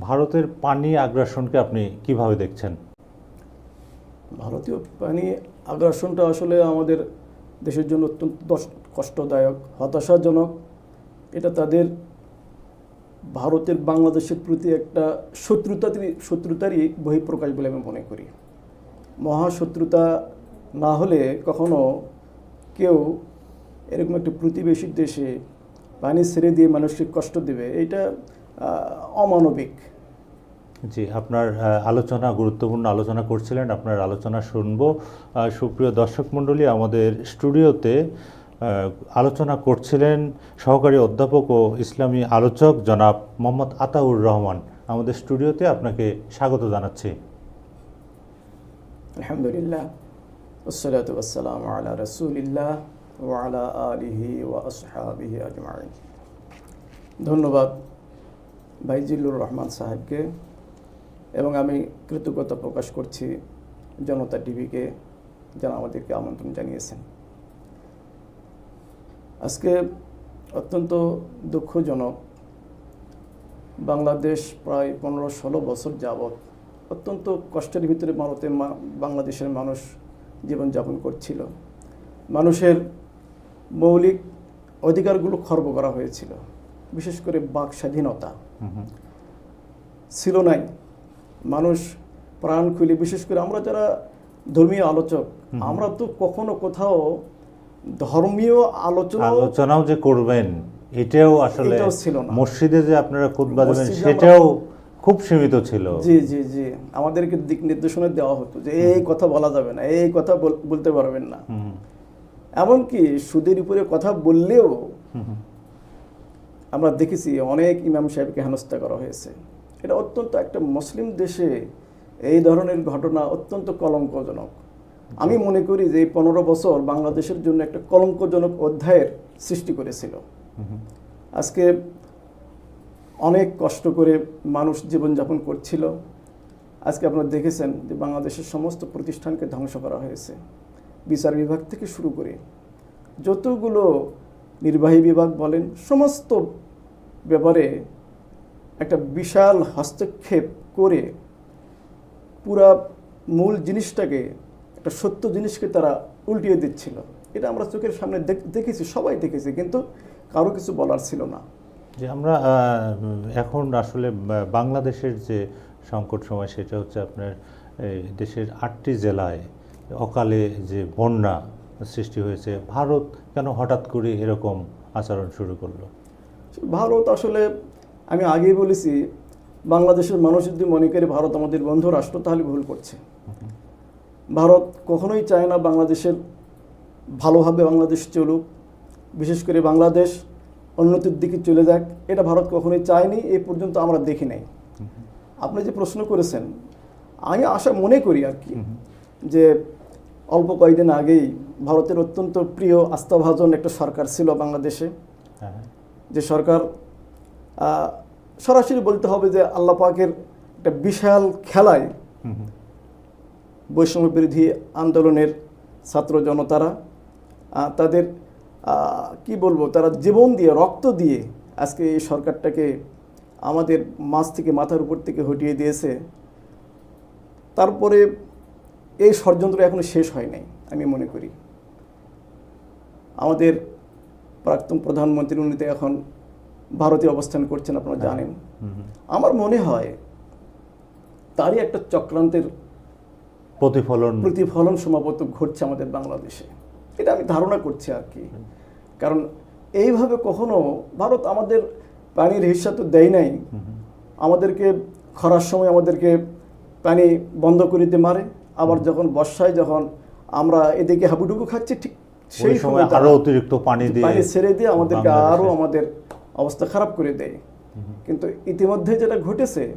ভারতের পানি আগ্রাসনকে আপনি কীভাবে দেখছেন? ভারতীয় পানি আগ্রাসনটা আসলে আমাদের দেশের জন্য অত্যন্ত কষ্টদায়ক, হতাশাজনক। এটা তাদের ভারতের বাংলাদেশের প্রতি একটা শত্রুতারই শত্রুতারই বহিঃপ্রকাশ বলে আমি মনে করি। মহাশত্রুতা না হলে কখনো কেউ এরকম একটা প্রতিবেশী দেশে পানি ছেড়ে দিয়ে মানুষকে কষ্ট দেবে, এটা অমানবিক। জি, আপনার আলোচনা, গুরুত্বপূর্ণ আলোচনা করছিলেন, আপনার আলোচনা শুনব। সুপ্রিয় দর্শক মণ্ডলী, আমাদের স্টুডিওতে আলোচনা করছিলেন সহকারী অধ্যাপক ও ইসলামী আলোচক জনাব মোহাম্মদ আতাউর রহমান। আমাদের স্টুডিওতে আপনাকে স্বাগত জানাচ্ছি। আলহামদুলিল্লাহ। ধন্যবাদ বাইজিল্লুর রহমান সাহেবকে। এবং আমি কৃতজ্ঞতা প্রকাশ করছি জনতা টিভিকে যারা আমাদেরকে আমন্ত্রণ জানিয়েছেন। আজকে অত্যন্ত দুঃখজনক বাংলাদেশ প্রায় পনেরো ষোলো বছর যাবৎ অত্যন্ত কষ্টের ভিতরে ভারতে মা- বাংলাদেশের মানুষ জীবনযাপন করছিল। মানুষের মৌলিক অধিকারগুলো খর্ব করা হয়েছিল বিশেষ করে বাক স্বাধীনতা। ছিল নাই। মানুষ প্রাণ খুলে বিশেষ করে আমরা যারা ধর্মীয় আলোচক আমরা তো কখনো কোথাও ধর্মীয় আলোচনা আলোচনাও যে করবেন এটাও আসলে ছিল। মসজিদে যে আপনারা খুতবা দেবেন সেটাও খুব সীমিত ছিল। জি জি জি। আমাদেরকে দিক নির্দেশনা দেওয়া হতো যে এই কথা বলা যাবে না এই কথা বল- বলতে পারবেন না। এমনকি সুদের উপরে কথা বললেও। আমরা দেখেছি অনেক ইমাম সাহেবকে হেনস্থা করা হয়েছে। এটা অত্যন্ত একটা মুসলিম দেশে এই ধরনের ঘটনা অত্যন্ত কলঙ্কজনক। আমি মনে করি যে এই পনেরো বছর বাংলাদেশের জন্য একটা কলঙ্কজনক অধ্যায়ের সৃষ্টি করেছিল। আজকে অনেক কষ্ট করে মানুষ জীবনযাপন করছিল। আজকে আপনারা দেখেছেন যে বাংলাদেশের সমস্ত প্রতিষ্ঠানকে ধ্বংস করা হয়েছে। বিচার বিভাগ থেকে শুরু করে যতগুলো নির্বাহী বিভাগ বলেন, সমস্ত ব্যাপারে একটা বিশাল হস্তক্ষেপ করে পুরা মূল জিনিসটাকে একটা সত্য জিনিসকে তারা উল্টিয়ে দিচ্ছিল। এটা আমরা চোখের সামনে দেখ- দেখেছি সবাই দেখেছি কিন্তু কারও কিছু বলার ছিল না। যে আমরা এখন আসলে বাংলাদেশের যে সংকট সময় সেটা হচ্ছে আপনার এই দেশের আটটি জেলায় অকালে যে বন্যা সৃষ্টি হয়েছে ভারত কেন হঠাৎ করে এরকম আচরণ শুরু করল? ভারত আসলে আমি আগেই বলেছি বাংলাদেশের মানুষ যদি মনে করে ভারত আমাদের বন্ধু রাষ্ট্র তাহলে ভুল করছে। ভারত কখনোই চায় না বাংলাদেশের ভালোভাবে বাংলাদেশ চলুক। বিশেষ করে বাংলাদেশ উন্নতির দিকে চলে যাক এটা ভারত কখনোই চায়নি এই পর্যন্ত আমরা দেখি নাই। আপনি যে প্রশ্ন করেছেন আমি আশা মনে করি আর কি যে অল্প কয়েকদিন আগেই ভারতের অত্যন্ত প্রিয় আস্থাভাজন একটা সরকার ছিল বাংলাদেশে। হ্যাঁ। যে সরকার সরাসরি বলতে হবে যে আল্লাহ পাকের একটা বিশাল খেলায়। বৈষম্য বিরোধী আন্দোলনের ছাত্র জনতারা তাদের কি বলব তারা জীবন দিয়ে রক্ত দিয়ে আজকে এই সরকারটাকে আমাদের মাছ থেকে মাথার উপর থেকে হটিয়ে দিয়েছে তারপরে এই ষড়যন্ত্র এখনও শেষ হয় নাই আমি মনে করি আমাদের প্রাক্তন প্রধানমন্ত্রী উনি তো এখন ভারতে অবস্থান করছেন আপনারা জানেন। হুম হুম। আমার মনে হয় তারই একটা চক্রান্তের প্রতিফলন। প্রতিফলন সম্ভবত ঘটছে আমাদের বাংলাদেশে। এটা আমি ধারণা করছি আর কি। কারণ এইভাবে কখনো ভারত আমাদের পানির হিস্সা তো দেয় নাই। আমাদেরকে খরার সময় আমাদেরকে পানি বন্ধ করে দিতে মারে। আবার যখন বর্ষায় যখন আমরা এদিকে হাবুডুবু খাচ্ছি ঠিক সেই সময় আরও অতিরিক্ত পানি দিয়ে পানি ছেড়ে দিয়ে আমাদেরকে আরও আমাদের অবস্থা খারাপ করে দেয়। কিন্তু ইতিমধ্যে যেটা ঘটেছে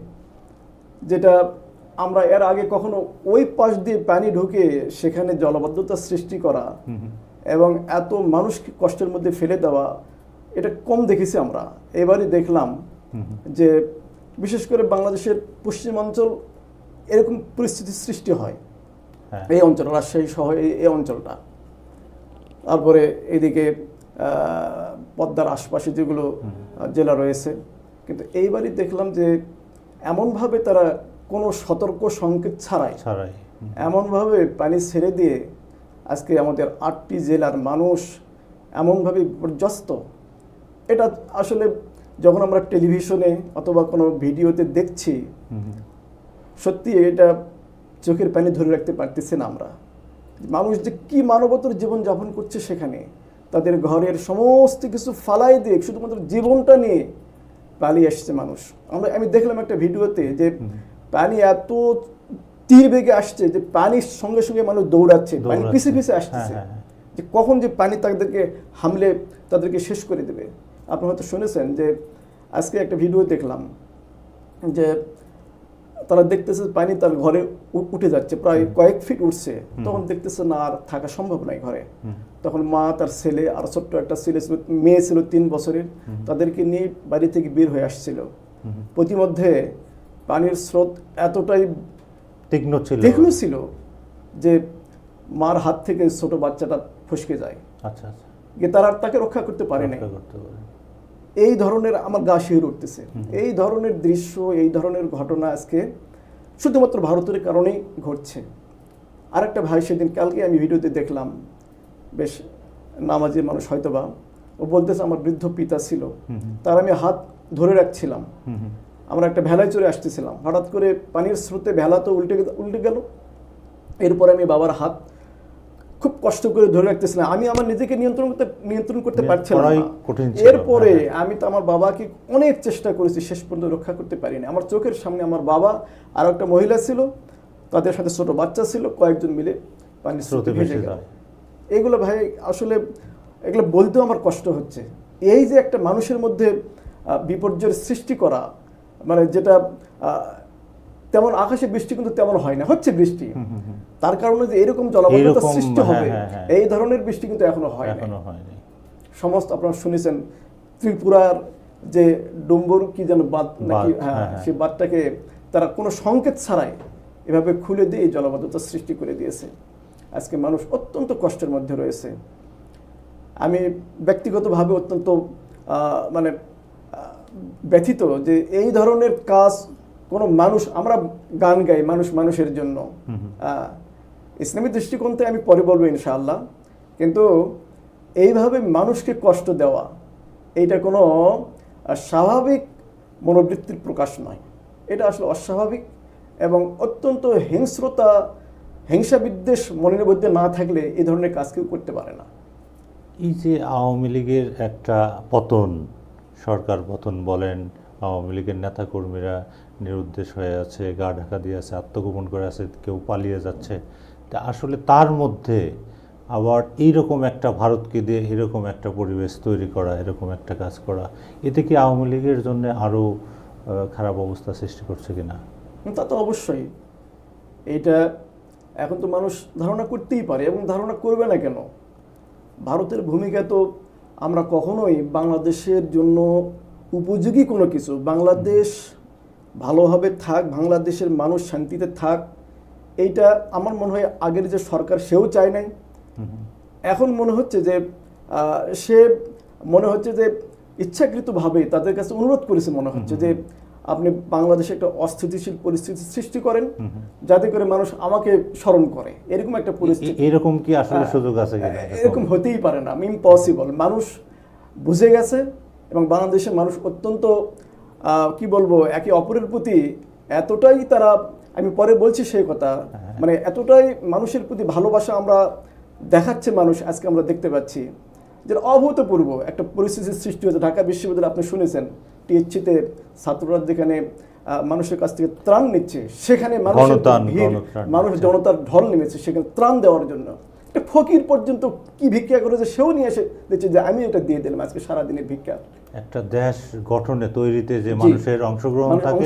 যেটা আমরা এর আগে কখনো ওই পাশ দিয়ে পানি ঢুকে সেখানে জলবদ্ধতা সৃষ্টি করা। এবং এত মানুষকে কষ্টের মধ্যে ফেলে দেওয়া এটা কম দেখেছি আমরা। এবারই দেখলাম যে বিশেষ করে বাংলাদেশের পশ্চিমাঞ্চল এরকম পরিস্থিতি সৃষ্টি হয়। হ্যাঁ। এই অঞ্চল রাজশাহী সহ এই অঞ্চলটা। তারপরে এদিকে পদ্মার আশপাশে যেগুলো জেলা রয়েছে। কিন্তু এইবারই দেখলাম যে এমনভাবে তারা কোনো সতর্ক সংকেত ছাড়াই ছাড়াই এমনভাবে পানি ছেড়ে দিয়ে আজকে আমাদের আটটি জেলার মানুষ এমনভাবে বিপর্যস্ত। এটা আসলে যখন আমরা টেলিভিশনে অথবা কোনো ভিডিওতে দেখছি। সত্যি এটা চোখের পানি ধরে রাখতে পারতেছি না আমরা। মানুষ যে কী মানবতার জীবন যাপন করছে সেখানে তাদের ঘরের সমস্ত কিছু ফালাই দিয়ে শুধুমাত্র জীবনটা নিয়ে পালিয়ে আসছে মানুষ। আমরা আমি দেখলাম একটা ভিডিওতে যে পানি এত তীর বেগে আসছে যে পানির সঙ্গে সঙ্গে মানুষ দৌড়াচ্ছে পানি। পিছে পিছে আসতেছে। হ্যাঁ, হ্যাঁ, যে কখন যে পানি তাদেরকে হামলে তাদেরকে শেষ করে দেবে। আপনি হয়তো শুনেছেন যে আজকে একটা ভিডিও দেখলাম যে তারা দেখতেছে পানি তার ঘরে উঠে যাচ্ছে প্রায় কয়েক ফিট উঠছে। তখন দেখতেছে না আর থাকা সম্ভব নয় ঘরে। তখন মা তার ছেলে আর ছোট্ট একটা ছেলে ছিল মেয়ে ছিল তিন বছরের তাদেরকে নিয়ে বাড়ি থেকে বের হয়ে আসছিল। প্রতিমধ্যে পানির স্রোত এতটাই তীক্ষ্ণ ছিল। তীক্ষ্ণ ছিল যে মার হাত থেকে ছোট বাচ্চাটা ফসকে যায়। আচ্ছা আচ্ছা। তারা আর তাকে রক্ষা করতে পারে না এই ধরনের আমার গা শিহরে উঠতেছে। এই ধরনের দৃশ্য এই ধরনের ঘটনা আজকে শুধুমাত্র ভারতের কারণেই ঘটছে। আরেকটা ভাই সেদিন কালকে আমি ভিডিওতে দেখলাম বেশ নামাজের মানুষ হয়তোবা ও বলতেছে আমার বৃদ্ধ পিতা ছিল। তার আমি হাত ধরে রাখছিলাম। আমরা একটা ভেলায় চড়ে আসতেছিলাম। হঠাৎ করে পানির স্রোতে ভেলা তো উল্টে উল্টে গেল। এরপরে আমি বাবার হাত খুব কষ্ট করে ধরে রাখতেছিলাম। আমি আমার নিজেকে নিয়ন্ত্রণ করতে নিয়ন্ত্রণ করতে পারছিলাম। এরপরে হ্যাঁ, আমি তো আমার বাবাকে অনেক চেষ্টা করেছি শেষ পর্যন্ত রক্ষা করতে পারিনি। আমার চোখের সামনে আমার বাবা আর একটা মহিলা ছিল তাদের সাথে ছোট বাচ্চা ছিল কয়েকজন মিলে পানির স্রোতে ভেসে গেল। এগুলো ভাই আসলে এগুলো বলতেও আমার কষ্ট হচ্ছে। এই যে একটা মানুষের মধ্যে বিপর্যয়ের সৃষ্টি করা মানে যেটা আহ, তেমন আকাশে বৃষ্টি কিন্তু তেমন হয় না। হচ্ছে বৃষ্টি। তার কারণে যে এরকম জলবদ্ধতা সৃষ্টি হ্যাঁ, হবে হ্যাঁ, হ্যাঁ। এই ধরনের বৃষ্টি কিন্তু এখনও হয় এখনও হয়নি। সমস্ত আপনারা শুনেছেন ত্রিপুরার যে ডুম্বর কি যেন বাদ নাকি হ্যাঁ। সেই বাদটাকে তারা কোনো সংকেত ছাড়াই এভাবে খুলে দিয়ে এই জলবদ্ধতা সৃষ্টি করে দিয়েছে। আজকে মানুষ অত্যন্ত কষ্টের মধ্যে রয়েছে। আমি ব্যক্তিগতভাবে অত্যন্ত আহ, মানে ব্যথিত যে এই ধরনের কাজ কোনো মানুষ আমরা গান গাই মানুষ মানুষের জন্য। ইসলামী দৃষ্টিকোণ থেকে আমি পরে বলব ইনশাআল্লাহ। কিন্তু এইভাবে মানুষকে কষ্ট দেওয়া, এইটা কোনো স্বাভাবিক মনোবৃত্তির প্রকাশ নয়। এটা আসলে অস্বাভাবিক এবং অত্যন্ত হিংস্রতা হিংসা বিদ্বেষ মনের মধ্যে না থাকলে এ ধরনের কাজ কেউ করতে পারে না। এই যে আওয়ামী লীগের একটা পতন, সরকার পতন বলেন, আওয়ামী লীগের নেতাকর্মীরা নিরুদ্দেশ হয়ে আছে, গা ঢাকা দিয়ে আছে, আত্মগোপন করে আছে, কেউ পালিয়ে যাচ্ছে তা আসলে তার মধ্যে আবার এইরকম একটা ভারতকে দিয়ে এরকম একটা পরিবেশ তৈরি করা, এরকম একটা কাজ করা, এতে কি আওয়ামী লীগের জন্য আরও খারাপ অবস্থা সৃষ্টি করছে কিনা তা তো অবশ্যই। এটা এখন তো মানুষ ধারণা করতেই পারে এবং ধারণা করবে না কেন? ভারতের ভূমিকা তো আমরা কখনোই বাংলাদেশের জন্য উপযোগী কোনো কিছু। বাংলাদেশ ভালোভাবে থাক, বাংলাদেশের মানুষ শান্তিতে থাক এইটা আমার মনে হয় আগের যে সরকার সেও চায় নাই। এখন মনে হচ্ছে যে সে মনে হচ্ছে যে ইচ্ছাকৃতভাবে তাদের কাছে অনুরোধ করেছে মনে হচ্ছে যে আপনি বাংলাদেশে একটা অস্থিতিশীল পরিস্থিতি সৃষ্টি করেন। যাতে করে মানুষ আমাকে স্মরণ করে। এরকম একটা পরিস্থিতি। এরকম কি আসলে সুযোগ আছে এরকম হতেই পারে না। ইম্পসিবল মানুষ বুঝে গেছে এবং বাংলাদেশের মানুষ অত্যন্ত কি বলব একে অপরের প্রতি এতটাই তারা আমি পরে বলছি সেই কথা। হ্যাঁ। মানে এতটাই মানুষের প্রতি ভালোবাসা আমরা দেখাচ্ছে মানুষ আজকে আমরা দেখতে পাচ্ছি। যে অভূতপূর্ব একটা পরিস্থিতির সৃষ্টি হয়েছে। ঢাকা বিশ্ববিদ্যালয় আপনি শুনেছেন টিএসসিতে ছাত্ররা যেখানে মানুষের কাছ থেকে ত্রাণ নিচ্ছে সেখানে মানুষের মানুষ জনতার ঢল নেমেছে সেখানে ত্রাণ দেওয়ার জন্য। একটা ফকির পর্যন্ত কি ভিক্ষা করেছে সেও নিয়ে এসে দিচ্ছে যে আমি এটা দিয়ে দিলাম আজকে সারাদিনের ভিক্ষা। একটা দেশ গঠনে তৈরিতে যে মানুষের অংশগ্রহণ মানে থাকে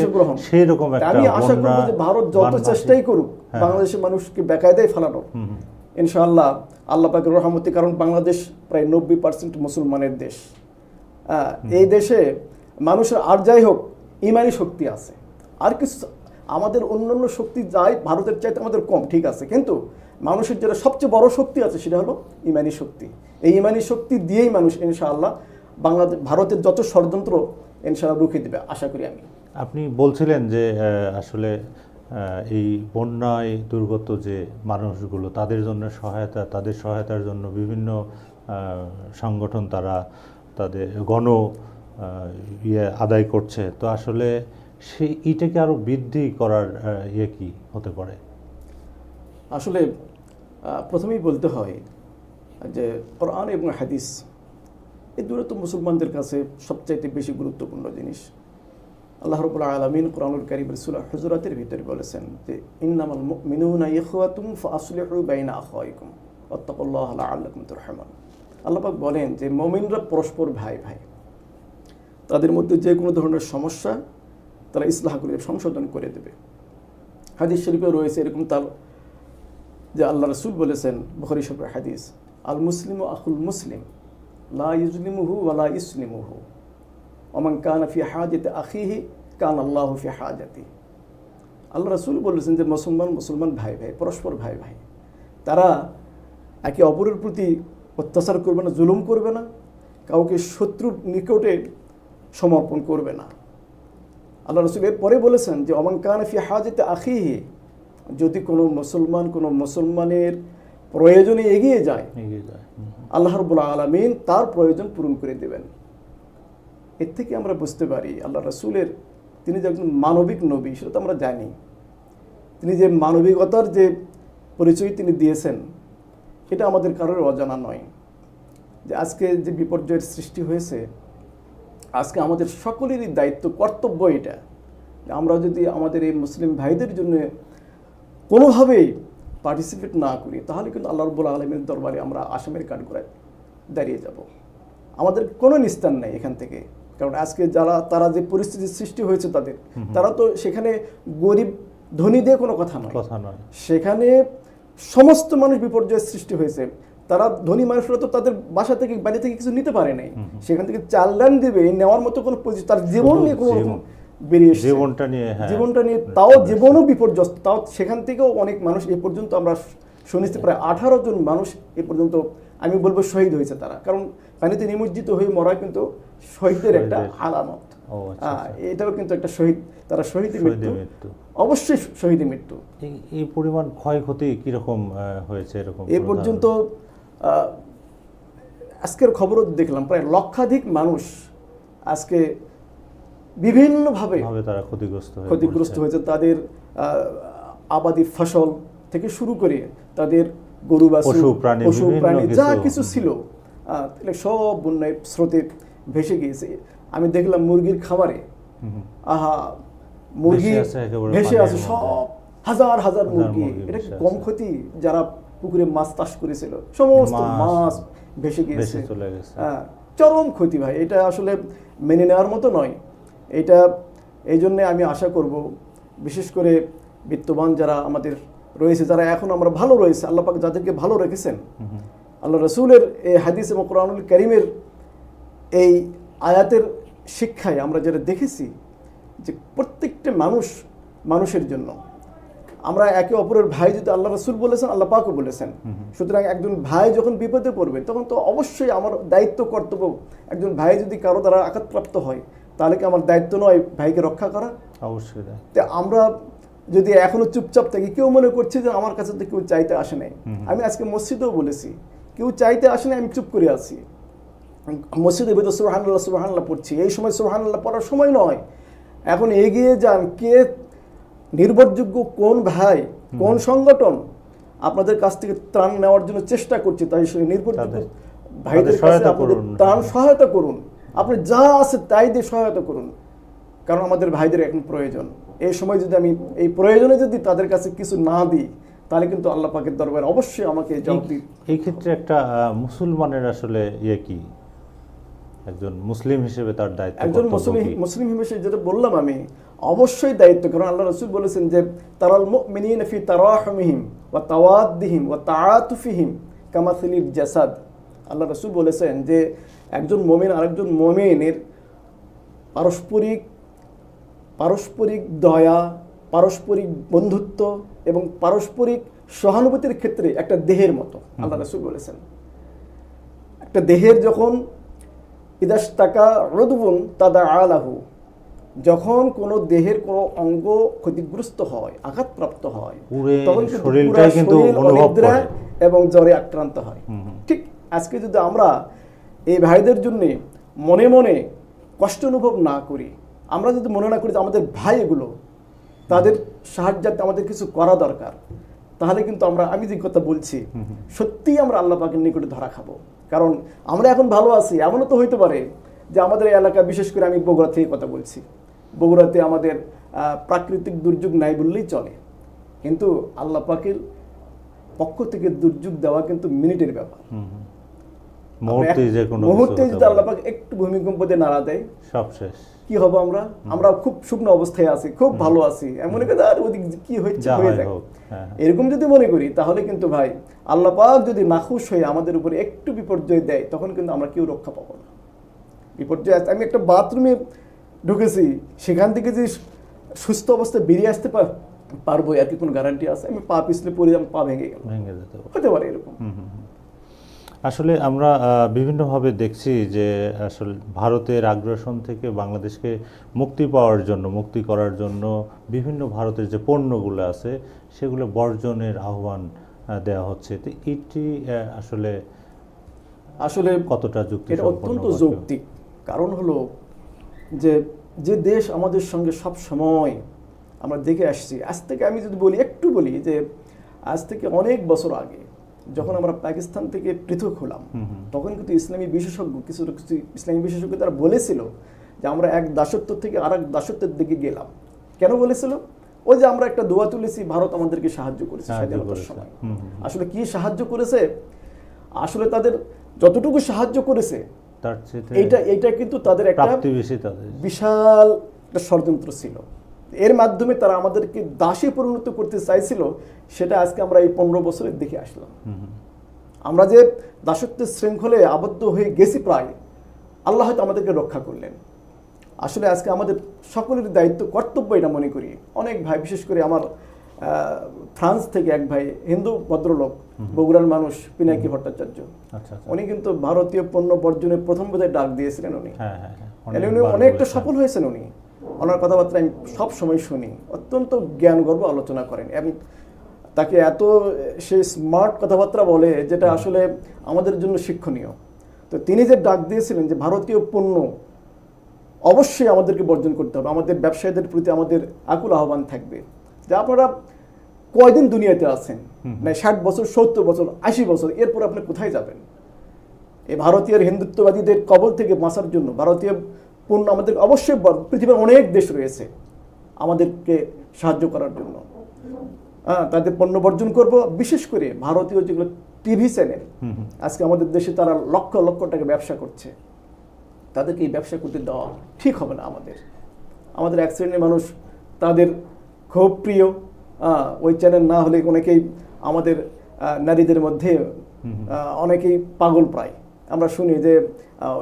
সেই রকম একটা আমি আশা করব যে ভারত যত চেষ্টাই করুক হ্যাঁ। বাংলাদেশের মানুষকে বেকায়দায় ফেলানোর হুম। ইনশাআল্লাহ আল্লাহ পাকের রহমতি কারণ বাংলাদেশ প্রায় নব্বই পার্সেন্ট মুসলমানের দেশ। এই দেশে মানুষের আর যাই হোক ইমানি শক্তি আছে। আর কিছু আমাদের অন্যান্য শক্তি যাই ভারতের চাইতে আমাদের কম ঠিক আছে। কিন্তু মানুষের যেটা সবচেয়ে বড় শক্তি আছে সেটা হলো ইমানি শক্তি। এই ইমানি শক্তি দিয়েই মানুষ ইনশাআল্লাহ বাংলাদেশ ভারতের যত ষড়যন্ত্র ইনশাআল্লাহ রুখে দেবে আশা করি আমি। আপনি বলছিলেন যে আসলে এই বন্যায় দুর্গত যে মানুষগুলো তাদের জন্য সহায়তা তাদের সহায়তার জন্য বিভিন্ন সংগঠন তারা তাদের গণ ইয়ে আদায় করছে। তো আসলে সেই এটাকে আরও বৃদ্ধি করার ইয়ে কি হতে পারে? আসলে প্রথমেই বলতে হয় যে কোরআন এবং হাদিস এই তো মুসলমানদের কাছে সবচাইতে বেশি গুরুত্বপূর্ণ জিনিস। আল্লাহ রবুল্লা আলমিন কোরআনুল করিম রসুল্লাহ হজরতের ভিতরে বলেছেন যে, ইন্নামাল মিনুনা ইখওয়াতুম ফাসলিহু বাইনা আখাইকুম ওয়াত্তাকুল্লাহ লাআল্লাকুম তুরহামুন। আল্লাহ পাক বলেন যে, মুমিনরা পরস্পর ভাই ভাই। তাদের মধ্যে যে কোনো ধরনের সমস্যা তারা ইসলাহ করে, সংশোধন করে দেবে। হাদিস শরীফে রয়েছে এরকম তার যে আল্লাহ রসুল বলেছেন, বখরি শরীফের হাদিস আল মুসলিম ও আকুল মুসলিম লা ইউজলিমুহু ওয়ালা ইসলিমুহু। ওমান কান ফি হাজতে আখিহি, কান আল্লাহ ফি হাজাতি। আল্লাহ রসুল বলেছেন যে মুসলমান মুসলমান ভাই ভাই, পরস্পর ভাই ভাই, তারা একে অপরের প্রতি অত্যাচার করবে না, জুলুম করবে না, কাউকে শত্রুর নিকটে সমর্পণ করবে না। আল্লাহ রসুল পরে বলেছেন যে অমান কান ফি হাজতে আখিহি যদি কোনো মুসলমান কোনো মুসলমানের প্রয়োজনে এগিয়ে যায়। আল্লাহ রবুল্লা আলমিন তার প্রয়োজন পূরণ করে দেবেন। এর থেকে আমরা বুঝতে পারি আল্লাহ রসুলের তিনি যে একজন মানবিক নবী সেটা তো আমরা জানি। তিনি যে মানবিকতার যে পরিচয় তিনি দিয়েছেন এটা আমাদের কারোর অজানা নয়। যে আজকে যে বিপর্যয়ের সৃষ্টি হয়েছে আজকে আমাদের সকলেরই দায়িত্ব কর্তব্য এটা। আমরা যদি আমাদের এই মুসলিম ভাইদের জন্য কোনোভাবেই পার্টিসিপেট না করি তাহলে কিন্তু আল্লাহ রব্বুল আলমীর দরবারে আমরা আসামের কাঠগড়ায় দাঁড়িয়ে যাব। আমাদের কোনো নিস্তার নেই এখান থেকে। কারণ আজকে যারা তারা যে পরিস্থিতির সৃষ্টি হয়েছে তাদের তারা তো সেখানে গরিব ধনী দিয়ে কোনো কথা নয়। কথা নয়। সেখানে সমস্ত মানুষ বিপর্যয়ের সৃষ্টি হয়েছে। তারা ধনী মানুষরা তো তাদের বাসা থেকে বাড়ি থেকে কিছু নিতে পারে নাই। সেখান থেকে চাল ডান দিবে নেওয়ার মতো কোনো তার জীবন নিয়ে কোনো রকম বেরিয়ে। জীবনটা নিয়ে হ্যাঁ। জীবনটা নিয়ে তাও জীবনও বিপর্যস্ত। তাও সেখান থেকেও অনেক মানুষ এ পর্যন্ত আমরা শুনেছি প্রায় আঠারো জন মানুষ এ পর্যন্ত আমি বলব শহীদ হয়েছে তারা। কারণ পানিতে নিমজ্জিত হয়ে মরা কিন্তু শহীদের একটা। আলামত। ও আচ্ছা এটাও কিন্তু একটা শহীদ তারা শহীদের মৃত্যু। অবশ্যই শহীদের মৃত্যু। এই- পরিমাণ ক্ষয়ক্ষতি কীরকম হয়েছে এরকম এ পর্যন্ত আজকের খবরও দেখলাম প্রায় লক্ষাধিক মানুষ আজকে বিভিন্নভাবে ভাবে তারা ক্ষতিগ্রস্ত ক্ষতিগ্রস্ত হয়েছে তাদের আবাদি ফসল থেকে শুরু করে তাদের গরু বাছুর, পশু, প্রাণী, পশু প্রাণী যা কিছু। ছিল সব বন্যায় স্রোতে ভেসে গিয়েছে আমি দেখলাম মুরগির খামারে হুম। আহা মুরগি ভেসে আছে। সব হাজার হাজার মুরগি এটা কম ক্ষতি যারা পুকুরে মাছ চাষ করেছিল সমস্ত মাছ ভেসে গিয়েছে। হ্যাঁ চরম ক্ষতি ভাই এটা আসলে মেনে নেওয়ার মতো নয় এটা এই জন্যে আমি আশা করব বিশেষ করে বিত্তবান যারা আমাদের রয়েছে যারা এখন আমরা ভালো রয়েছে আল্লাহ পাক যাদেরকে ভালো রেখেছেন। আল্লাহ রসুলের এই হাদিস এবং কোরআনুল করিমের এই আয়াতের শিক্ষায় আমরা যেটা দেখেছি যে প্রত্যেকটা মানুষ মানুষের জন্য। আমরা একে অপরের ভাই যদি আল্লাহ রসুল বলেছেন আল্লাহ পাকও বলেছেন। সুতরাং একজন ভাই যখন বিপদে পড়বে তখন তো অবশ্যই আমার দায়িত্ব কর্তব্য একজন ভাই যদি কারও দ্বারা আঘাতপ্রাপ্ত হয় তাহলে কি আমার দায়িত্ব নয় ভাইকে রক্ষা করা? অবশ্যই। আমরা যদি এখনও চুপচাপ থাকি কেউ মনে করছে যে আমার কাছে তো কেউ চাইতে আসে নাই। আমি আজকে মসজিদেও বলেছি কেউ চাইতে আসে নাই আমি চুপ করে আছি। মসজিদের ভিতরে সুবাহান্লাহ সুবাহান্লাহ পড়ছি। এই সময় সুবাহান্লাহ পড়ার সময় নয়। এখন এগিয়ে যান কে নির্ভরযোগ্য কোন ভাই কোন সংগঠন আপনাদের কাছ থেকে ত্রাণ নেওয়ার জন্য চেষ্টা করছে তাই সেই নির্ভরযোগ্য ভাইদের কাছে সহায়তা আপনাদের করুন। ত্রাণ সহায়তা করুন। আপনি যা আছে তাই দিয়ে সহায়তা করুন। কারণ আমাদের ভাইদের এখন প্রয়োজন। এই সময় যদি আমি এই প্রয়োজনে যদি তাদের কাছে কিছু না দিই তাহলে কিন্তু আল্লাহ পাকের দরবারে অবশ্যই আমাকে জবাব এই- দিই এই ক্ষেত্রে একটা মুসলমানের আসলে ইয়ে কি? একজন মুসলিম হিসেবে তার দায়িত্ব একজন মুসলিম মুসলিম হিসেবে যেটা বললাম আমি অবশ্যই দায়িত্ব কারণ আল্লাহ রসুল বলেছেন যে তারাল মুমিনিন ফি তারাহমিহিম ওয়া তাওয়াদ্দিহিম ওয়া তাআতুফিহিম কামাসিলিল জাসাদ। আল্লাহ রসুল বলেছেন যে একজন মমিন আরেকজন মমিনের পারস্পরিক পারস্পরিক দয়া পারস্পরিক বন্ধুত্ব এবং পারস্পরিক সহানুভূতির ক্ষেত্রে একটা দেহের মতো আল্লাহ রসুল বলেছেন একটা দেহের যখন ইদাস টাকা রদবুন তাদা আলাহু যখন কোনো দেহের কোনো অঙ্গ ক্ষতিগ্রস্ত হয় আঘাতপ্রাপ্ত হয় তখন শরীর। এবং জ্বরে আক্রান্ত হয়। ঠিক আজকে যদি আমরা এই ভাইদের জন্য মনে মনে কষ্ট অনুভব না করি। আমরা যদি মনে না করি যে আমাদের ভাই এগুলো তাদের সাহায্যার্থে আমাদের কিছু করা দরকার তাহলে কিন্তু আমরা আমি যে কথা বলছি সত্যিই আমরা আল্লাহ পাকের নিকটে ধরা খাব। কারণ আমরা এখন ভালো আছি এমনও তো হইতে পারে যে আমাদের এই এলাকা বিশেষ করে আমি বগুড়া থেকে কথা বলছি। বগুড়াতে আমাদের প্রাকৃতিক দুর্যোগ নাই বললেই চলে। কিন্তু আল্লাহ পাকের পক্ষ থেকে দুর্যোগ দেওয়া কিন্তু মিনিটের ব্যাপার। মুহূর্তে যে কোনো মুহূর্তে যদি। আল্লাহ একটু ভূমিকম্প দিয়ে নাড়া দেয় সব শেষ। কি হবে আমরা? আমরা খুব শুকনো অবস্থায় আছি খুব ভালো আছি। এমন করে আর ওদিক কি হচ্ছে হয়ে হোক হ্যাঁ হ্যাঁ। এরকম যদি মনে করি তাহলে কিন্তু ভাই আল্লাহ পাক যদি নাখুশ হয়ে আমাদের উপরে একটু বিপর্যয় দেয় তখন কিন্তু আমরা কেউ রক্ষা পাবো না। বিপর্যয় আছে আমি একটা বাথরুমে ঢুকেছি সেখান থেকে যে সুস্থ অবস্থায় বেরিয়ে আসতে পার- পারব আর কি কোনো গ্যারান্টি আছে? আমি পা পিছলে পড়ে পা ভেঙে গেল। হতে পারে এরকম। আসলে আমরা বিভিন্নভাবে দেখছি যে আসলে ভারতের আগ্রাসন থেকে বাংলাদেশকে মুক্তি পাওয়ার জন্য মুক্তি করার জন্য বিভিন্ন ভারতের যে পণ্যগুলো আছে সেগুলো বর্জনের আহ্বান দেওয়া হচ্ছে। তো এটি আসলে আসলে কতটা যুক্তি এটা অত্যন্ত যৌক্তিক। কারণ হলো যে যে দেশ আমাদের সঙ্গে সব সময় আমরা দেখে আসছি আজ থেকে আমি যদি বলি একটু বলি যে আজ থেকে অনেক বছর আগে যখন আমরা পাকিস্তান থেকে পৃথক হলাম। তখন কিন্তু ইসলামী বিশেষজ্ঞ কিছু কিছু ইসলামী বিশেষজ্ঞ তারা বলেছিল যে আমরা এক দাসত্ব থেকে আর এক দাসত্বের দিকে গেলাম। কেন বলেছিল? ওই যে আমরা একটা দোয়া তুলেছি ভারত আমাদেরকে সাহায্য করেছে স্বাধীনতার সময়। আসলে কি সাহায্য করেছে? আসলে তাদের যতটুকু সাহায্য করেছে এটা এইটা কিন্তু তাদের একটা বিশাল একটা ষড়যন্ত্র ছিল। এর মাধ্যমে তারা আমাদেরকে দাসে পরিণত করতে চাইছিল সেটা আজকে আমরা এই পনেরো বছরের দেখে আসলাম। আমরা যে দাসত্বের শৃঙ্খলে আবদ্ধ হয়ে গেছি প্রায় আল্লাহ হয়তো আমাদেরকে রক্ষা করলেন। আসলে আজকে আমাদের সকলের দায়িত্ব কর্তব্য এটা মনে করি। অনেক ভাই বিশেষ করে আমার ফ্রান্স থেকে এক ভাই হিন্দু ভদ্রলোক বগুড়ার মানুষ পিনাকি ভট্টাচার্য। আচ্ছা আচ্ছা। উনি কিন্তু ভারতীয় পণ্য বর্জনের প্রথম বোধহয় ডাক দিয়েছিলেন উনি। হ্যাঁ হ্যাঁ হ্যাঁ। উনি অনেকটা সফল হয়েছেন উনি। ওনার কথাবার্তা আমি সব সময় শুনি। অত্যন্ত জ্ঞান গর্ব আলোচনা করেন এবং তাকে এত সে স্মার্ট কথাবার্তা বলে যেটা আসলে আমাদের জন্য শিক্ষণীয়। তো তিনি যে ডাক দিয়েছিলেন যে ভারতীয় পণ্য অবশ্যই আমাদেরকে বর্জন করতে হবে আমাদের ব্যবসায়ীদের প্রতি আমাদের আকুল আহ্বান থাকবে। যে আপনারা কয়দিন দুনিয়াতে আছেন? না ষাট বছর সত্তর বছর আশি বছর এরপর আপনি কোথায় যাবেন? এই ভারতীয় হিন্দুত্ববাদীদের কবল থেকে বাঁচার জন্য ভারতীয় পণ্য আমাদের অবশ্যই পৃথিবীর অনেক দেশ রয়েছে আমাদেরকে সাহায্য করার জন্য। হ্যাঁ তাদের পণ্য বর্জন করব। বিশেষ করে ভারতীয় যেগুলো টিভি চ্যানেল। আজকে আমাদের দেশে তারা লক্ষ লক্ষ টাকা ব্যবসা করছে। তাদেরকে এই ব্যবসা করতে দেওয়া ঠিক হবে না আমাদের। আমাদের এক শ্রেণির মানুষ তাদের খুব প্রিয়। আহ, ওই চ্যানেল না হলে অনেকেই আমাদের নারীদের মধ্যে অনেকেই পাগল প্রায়। আমরা শুনি যে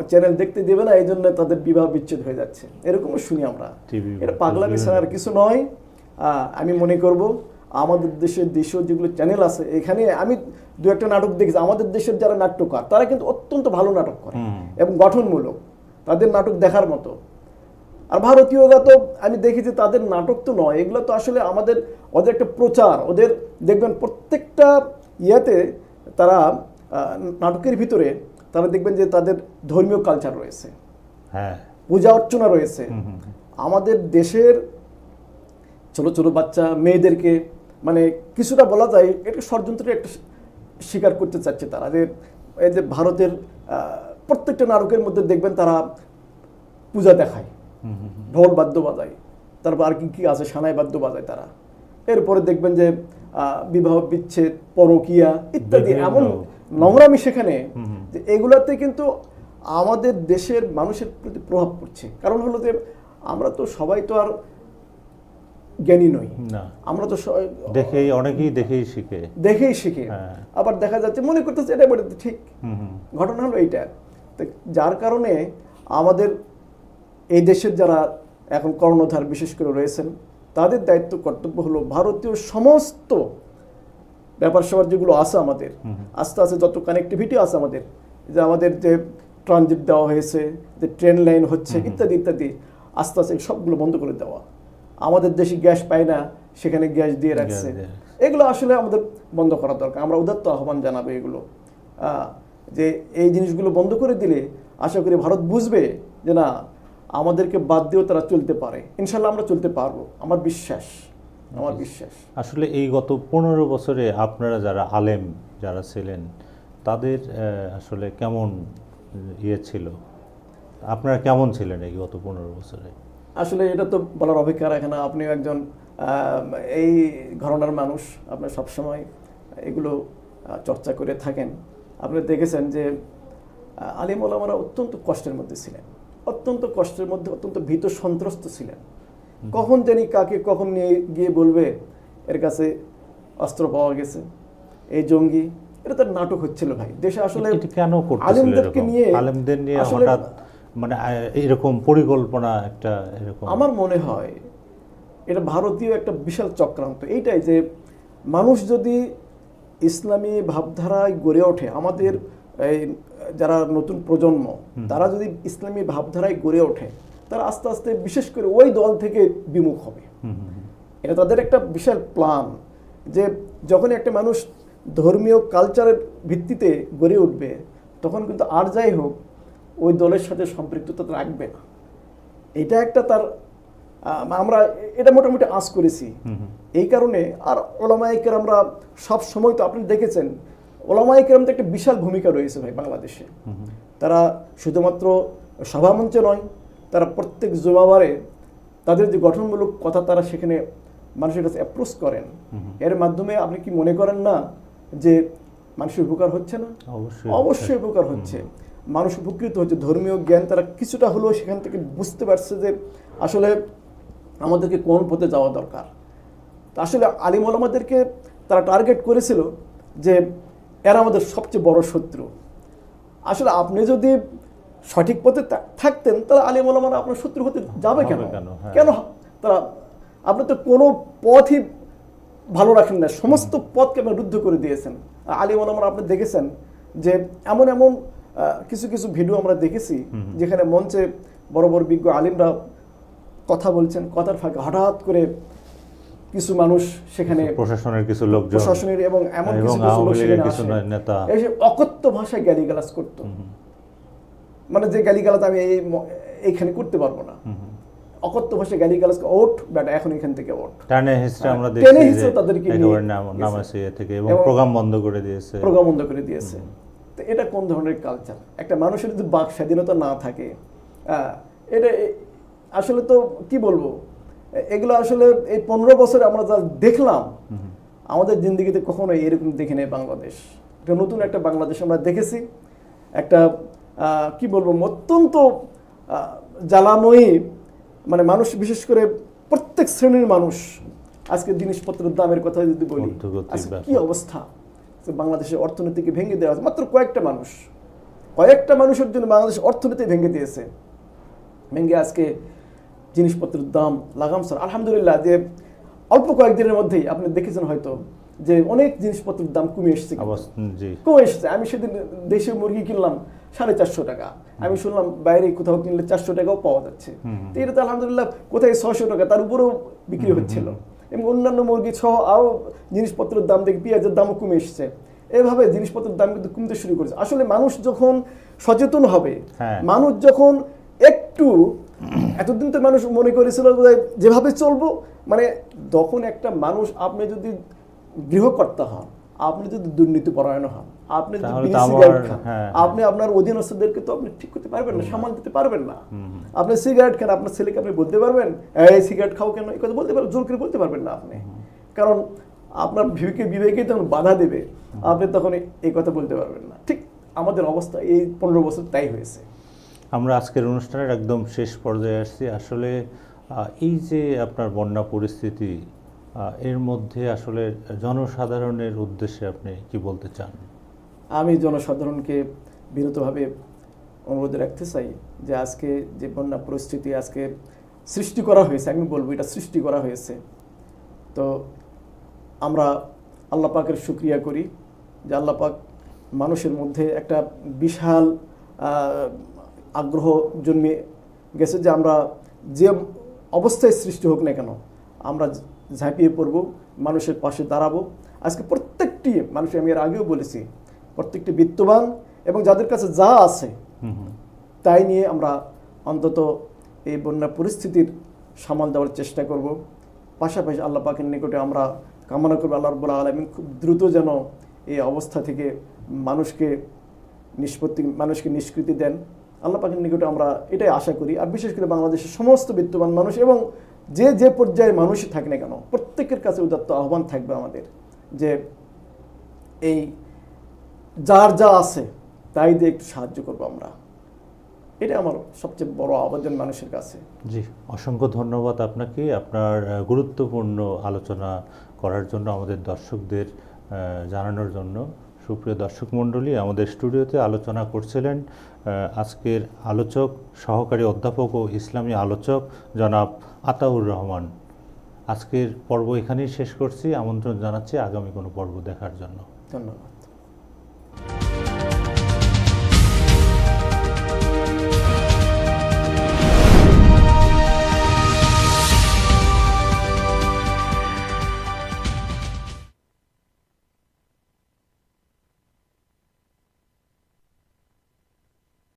চ্যানেল দেখতে দেবে না এই জন্য তাদের বিবাহ বিচ্ছেদ হয়ে যাচ্ছে। এরকমও শুনি আমরা। এটা পাগলামি ছাড়া আর কিছু নয়। আমি মনে করব আমাদের দেশের দেশীয় যেগুলো চ্যানেল আছে এখানে আমি দু একটা নাটক দেখেছি। আমাদের দেশের যারা নাট্যকার তারা কিন্তু অত্যন্ত ভালো নাটক করে এবং গঠনমূলক। তাদের নাটক দেখার মতো। আর ভারতীয়রা তো আমি দেখি যে তাদের নাটক তো নয়। এগুলো তো আসলে আমাদের ওদের একটা প্রচার। ওদের দেখবেন প্রত্যেকটা ইয়েতে তারা নাটকের ভিতরে তারা দেখবেন যে তাদের ধর্মীয় কালচার রয়েছে। হ্যাঁ। পূজা অর্চনা রয়েছে। আমাদের দেশের ছোট ছোট বাচ্চা মেয়েদেরকে মানে কিছুটা বলা যায় এটা ষড়যন্ত্রের একটা স্বীকার করতে চাচ্ছে তারা। যে এই যে ভারতের প্রত্যেকটা নাটকের মধ্যে দেখবেন তারা পূজা দেখায়। ঢোল বাদ্য বাজায়। তারপর আর কি কি আছে? সানাই বাদ্য বাজায় তারা। এরপরে দেখবেন যে বিবাহ বিচ্ছেদ পরকিয়া ইত্যাদি এমন নোংরামি সেখানে। যে এগুলাতে কিন্তু আমাদের দেশের মানুষের প্রতি প্রভাব পড়ছে। কারণ হলো যে আমরা তো সবাই তো আর জ্ঞানী নই। না। আমরা তো সবাই- দেখেই অনেকেই দেখেই শিখে। দেখেই শিখি। হ্যাঁ। আবার দেখা যাচ্ছে মনে করতেছে এটা বলে ঠিক। হুম হুম। ঘটনা হলো এইটা। যার কারণে আমাদের এই দেশের যারা এখন কর্ণধার বিশেষ করে রয়েছেন তাদের দায়িত্ব কর্তব্য হলো ভারতীয় সমস্ত ব্যাপার স্যাপার যেগুলো আছে আমাদের আস্তে আস্তে যত কানেক্টিভিটি আছে আমাদের যে আমাদের যে ট্রানজিট দেওয়া হয়েছে যে ট্রেন লাইন হচ্ছে ইত্যাদি ইত্যাদি আস্তে আস্তে সবগুলো বন্ধ করে দেওয়া। আমাদের দেশে গ্যাস পায় না সেখানে গ্যাস দিয়ে রাখছে। এগুলো আসলে আমাদের বন্ধ করা দরকার। আমরা উদাত্ত আহ্বান জানাব এগুলো। যে এই জিনিসগুলো বন্ধ করে দিলে আশা করি ভারত বুঝবে যে না আমাদেরকে বাদ দিয়েও তারা চলতে পারে। ইনশাল্লাহ আমরা চলতে পারব আমার বিশ্বাস। আমার বিশ্বাস। আসলে এই গত পনেরো বছরে আপনারা যারা আলেম যারা ছিলেন তাদের আসলে কেমন ইয়ে ছিল? আপনারা কেমন ছিলেন এই গত পনেরো বছরে? আসলে এটা তো বলার অপেক্ষা রাখে না। আপনিও একজন এই ঘরনার মানুষ। আপনার সবসময় এগুলো চর্চা করে থাকেন। আপনি দেখেছেন যে আলিম ওলামারা অত্যন্ত কষ্টের মধ্যে ছিলেন। অত্যন্ত কষ্টের মধ্যে অত্যন্ত ভীত সন্ত্রস্ত ছিলেন। কখন জানি কাকে কখন নিয়ে গিয়ে বলবে এর কাছে অস্ত্র পাওয়া গেছে। এই জঙ্গি এটা তার নাটক হচ্ছিল ভাই। দেশে আসলে কেন আলেমদেরকে নিয়ে আলেমদের নিয়ে হঠাৎ মানে এরকম পরিকল্পনা একটা এরকম। আমার মনে হয় এটা ভারতীয় একটা বিশাল চক্রান্ত। এইটাই যে মানুষ যদি ইসলামী ভাবধারায় গড়ে ওঠে আমাদের এই যারা নতুন প্রজন্ম তারা যদি ইসলামী ভাবধারায় গড়ে ওঠে তারা আস্তে আস্তে বিশেষ করে ওই দল থেকে বিমুখ হবে। এটা তাদের একটা বিশাল প্ল্যান যে যখন একটা মানুষ ধর্মীয় কালচারের ভিত্তিতে গড়ে উঠবে তখন কিন্তু আর যাই হোক ওই দলের সাথে সম্পৃক্ততা রাখবে না এটা একটা তার আমরা এটা মোটামুটি আঁচ করেছি। এই কারণে আর ওলামাইকের আমরা সব সময় তো আপনি দেখেছেন ওলামাইকের তো একটা বিশাল ভূমিকা রয়েছে ভাই বাংলাদেশে। তারা শুধুমাত্র সভামঞ্চে নয় তারা প্রত্যেক জুমাবারে তাদের যে গঠনমূলক কথা তারা সেখানে মানুষের কাছে অ্যাপ্রোচ করেন। এর মাধ্যমে আপনি কি মনে করেন না যে মানুষের উপকার হচ্ছে না? অবশ্যই। অবশ্যই উপকার হচ্ছে। মানুষ উপকৃত হচ্ছে ধর্মীয় জ্ঞান তারা কিছুটা হলেও সেখান থেকে বুঝতে পারছে যে আসলে আমাদেরকে কোন পথে যাওয়া দরকার। তা আসলে আলিম ওলামাদেরকে তারা টার্গেট করেছিল যে এরা আমাদের সবচেয়ে বড় শত্রু। আসলে আপনি যদি সঠিক পথে থাকতেন তাহলে আলিম ওলামারা আপনার শত্রু হতে যাবে কেন? কেন, হ্যাঁ। তারা আপনি তো কোনো পথই ভালো রাখেন না সমস্ত পথকে আপনি রুদ্ধ করে দিয়েছেন। আলিম ওলামারা আপনি দেখেছেন যে এমন এমন কিছু কিছু ভিডিও আমরা দেখেছি যেখানে মঞ্চে বড় বড় বিজ্ঞ আলিমরা কথা বলছেন কথার ফাঁকে হঠাৎ করে কিছু মানুষ সেখানে প্রশাসনের কিছু লোকজন প্রশাসনের এবং এমন কিছু কিছু লোক সেখানে এসে অকথ্য ভাষায় গালিগালাজ করতো। মানে যে গালিগালাজ আমি এই এইখানে করতে পারব না। অকথ্য ভাষায় গালিগালাজ ওঠ বেটা এখন এখান থেকে ওঠ। টানে হিস্ট্রি আমরা হ্যাঁ, টেনে দেখছি হিঁচড়ে যে তাদেরকে একেবারে থেকে এবং প্রোগ্রাম বন্ধ করে দিয়েছে। প্রোগ্রাম বন্ধ করে দিয়েছে। তো এটা কোন ধরনের কালচার একটা মানুষের যদি বাক স্বাধীনতা না থাকে এটা আসলে তো কি বলব? এগুলো আসলে এই পনেরো বছরে আমরা যা দেখলাম আমাদের জিন্দগিতে কখনো এরকম দেখি নাই বাংলাদেশ। এটা নতুন একটা বাংলাদেশ আমরা দেখেছি। একটা কি বলব অত্যন্ত জ্বালাময়ী মানে মানুষ বিশেষ করে প্রত্যেক শ্রেণির মানুষ আজকে জিনিসপত্রের দামের কথা যদি বলি কি অবস্থা? বাংলাদেশের অর্থনীতিকে ভেঙে দেওয়া মাত্র কয়েকটা মানুষ। কয়েকটা মানুষের জন্য বাংলাদেশের অর্থনীতি ভেঙে দিয়েছে। ভেঙে আজকে জিনিসপত্রের দাম লাগাম স্যার আলহামদুলিল্লাহ যে অল্প কয়েকদিনের মধ্যেই আপনি দেখেছেন হয়তো যে অনেক জিনিসপত্রের দাম কমে এসেছে কমে এসেছে। আমি সেদিন দেশে মুরগি কিনলাম সাড়ে চারশো টাকা। আমি শুনলাম বাইরে কোথাও কিনলে চারশো টাকাও পাওয়া যাচ্ছে। তো এটা তো আলহামদুলিল্লাহ কোথায় ছশো টাকা? তার উপরেও বিক্রি হচ্ছিল। এবং অন্যান্য মুরগি সহ আরও জিনিসপত্রের দাম দেখে পেঁয়াজের দামও কমে এসেছে। এভাবে জিনিসপত্রের দাম কিন্তু কমতে শুরু করেছে। আসলে মানুষ যখন সচেতন হবে হ্যাঁ। মানুষ যখন একটু এতদিন তো মানুষ মনে করেছিল যেভাবে চলবো মানে তখন একটা মানুষ আপনি যদি গৃহকর্তা হন আপনি যদি দুর্নীতি পরায়ণ হন আপনি যদি সিগারেট খান হ্যাঁ, আপনি আপনার অধীনস্থদেরকে তো আপনি ঠিক করতে পারবেন না সামাল দিতে পারবেন না। আপনি সিগারেট খান আপনার ছেলেকে আপনি বলতে পারবেন এই সিগারেট খাও কেন? এই কথা বলতে পারবেন জোর করে বলতে পারবেন না আপনি। কারণ আপনার বিবেকে বিবেকে যখন বাধা দেবে আপনি তখন এই কথা বলতে পারবেন না। ঠিক আমাদের অবস্থা এই পনেরো বছর তাই হয়েছে। আমরা আজকের অনুষ্ঠানের একদম শেষ পর্যায়ে আসছি। আসলে এই যে আপনার বন্যা পরিস্থিতি এর মধ্যে আসলে জনসাধারণের উদ্দেশ্যে আপনি কি বলতে চান? আমি জনসাধারণকে বিরতভাবে অনুরোধ রাখতে চাই যে আজকে যে বন্যা পরিস্থিতি আজকে সৃষ্টি করা হয়েছে, আমি বলব এটা সৃষ্টি করা হয়েছে। তো আমরা আল্লাহ পাকের শুক্রিয়া করি যে আল্লাহ পাক মানুষের মধ্যে একটা বিশাল আগ্রহ জন্মে গেছে যে আমরা যে অবস্থায় সৃষ্টি হোক না কেন, আমরা ঝাঁপিয়ে পড়ব মানুষের পাশে দাঁড়াবো। আজকে প্রত্যেকটি মানুষ আমি এর আগেও বলেছি প্রত্যেকটি বিত্তবান এবং যাদের কাছে যা আছে তাই নিয়ে আমরা অন্তত এই বন্যা পরিস্থিতির সামাল দেওয়ার চেষ্টা করব। পাশাপাশি আল্লাহ পাকের নিকটে আমরা কামনা করব আল্লাহ রব্বুল আলমিন খুব দ্রুত যেন এই অবস্থা থেকে মানুষকে নিষ্পত্তি মানুষকে নিষ্কৃতি দেন। আল্লাহ পাকের নিকটে আমরা এটাই আশা করি। আর বিশেষ করে বাংলাদেশের সমস্ত বিত্তবান মানুষ এবং যে যে পর্যায়ে মানুষই থাকে না কেন, প্রত্যেকের কাছে উদাত্ত আহ্বান থাকবে আমাদের যে, এই যার যা আছে তাই দিয়ে একটু সাহায্য করব আমরা। এটা আমার সবচেয়ে বড় আবেদন মানুষের কাছে। জি, অসংখ্য ধন্যবাদ আপনাকে। আপনার গুরুত্বপূর্ণ আলোচনা করার জন্য আমাদের দর্শকদের জানানোর জন্য। সুপ্রিয় দর্শক মণ্ডলী, আমাদের স্টুডিওতে আলোচনা করছিলেন আজকের আলোচক, সহকারী অধ্যাপক ও ইসলামী আলোচক জনাব আতাউর রহমান। আজকের পর্ব এখানেই শেষ করছি। আমন্ত্রণ জানাচ্ছি আগামী কোনো পর্ব দেখার জন্য। ধন্যবাদ।